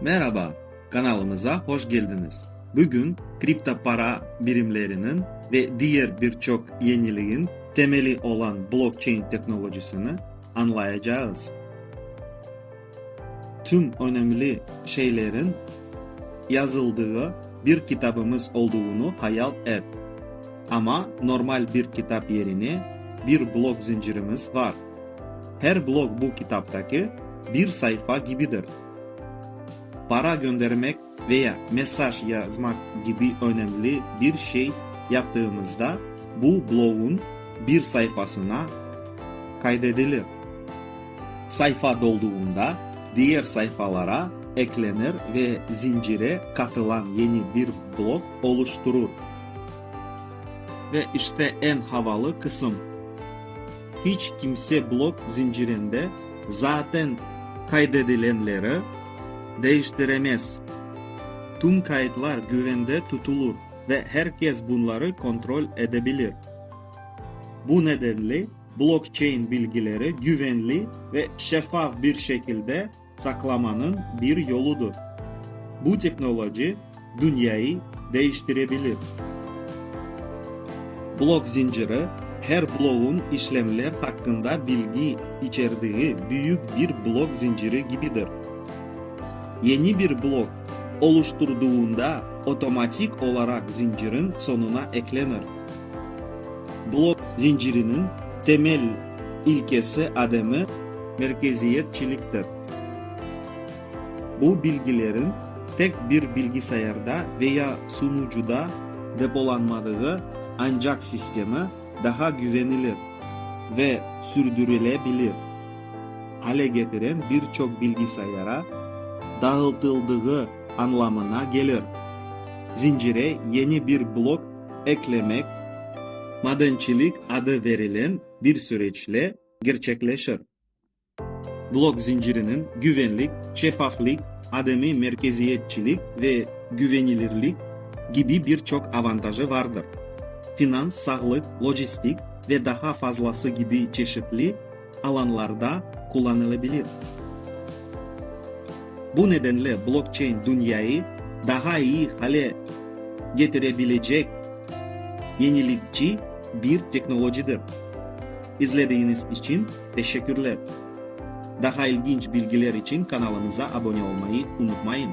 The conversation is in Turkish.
Merhaba, kanalımıza hoş geldiniz. Bugün kripto para birimlerinin ve diğer birçok yeniliğin temeli olan blockchain teknolojisini anlayacağız. Tüm önemli şeylerin yazıldığı bir kitabımız olduğunu hayal et. Ama normal bir kitap yerine bir blok zincirimiz var. Her blok bu kitaptaki bir sayfa gibidir. Para göndermek veya mesaj yazmak gibi önemli bir şey yaptığımızda bu bloğun bir sayfasına kaydedilir. Sayfa dolduğunda diğer sayfalara eklenir ve zincire katılan yeni bir blok oluşturur. Ve işte en havalı kısım. Hiç kimse blok zincirinde zaten kaydedilenleri değiştiremez. Tüm kayıtlar güvende tutulur ve herkes bunları kontrol edebilir. Bu nedenle blockchain bilgileri güvenli ve şeffaf bir şekilde saklamanın bir yoludur. Bu teknoloji dünyayı değiştirebilir. Blok zinciri her bloğun işlemler hakkında bilgi içerdiği büyük bir blok zinciri gibidir. Yeni bir blok oluşturduğunda otomatik olarak zincirin sonuna eklenir. Blok zincirinin temel ilkesi adımı merkeziyetçiliktir. Bu bilgilerin tek bir bilgisayarda veya sunucuda depolanmadığı ancak sistemi daha güvenilir ve sürdürülebilir hale getiren birçok bilgisayara dağıtıldığı anlamına gelir. Zincire yeni bir blok eklemek madencilik adı verilen bir süreçle gerçekleşir. Blok zincirinin güvenlik, şeffaflık, ademi merkeziyetçilik ve güvenilirlik gibi birçok avantajı vardır. Finans, sağlık, lojistik ve daha fazlası gibi çeşitli alanlarda kullanılabilir. Bu nedenle blockchain dünyayı daha iyi hale getirebilecek yenilikçi bir teknolojidir. İzlediğiniz için teşekkürler. Daha ilginç bilgiler için kanalımıza abone olmayı unutmayın.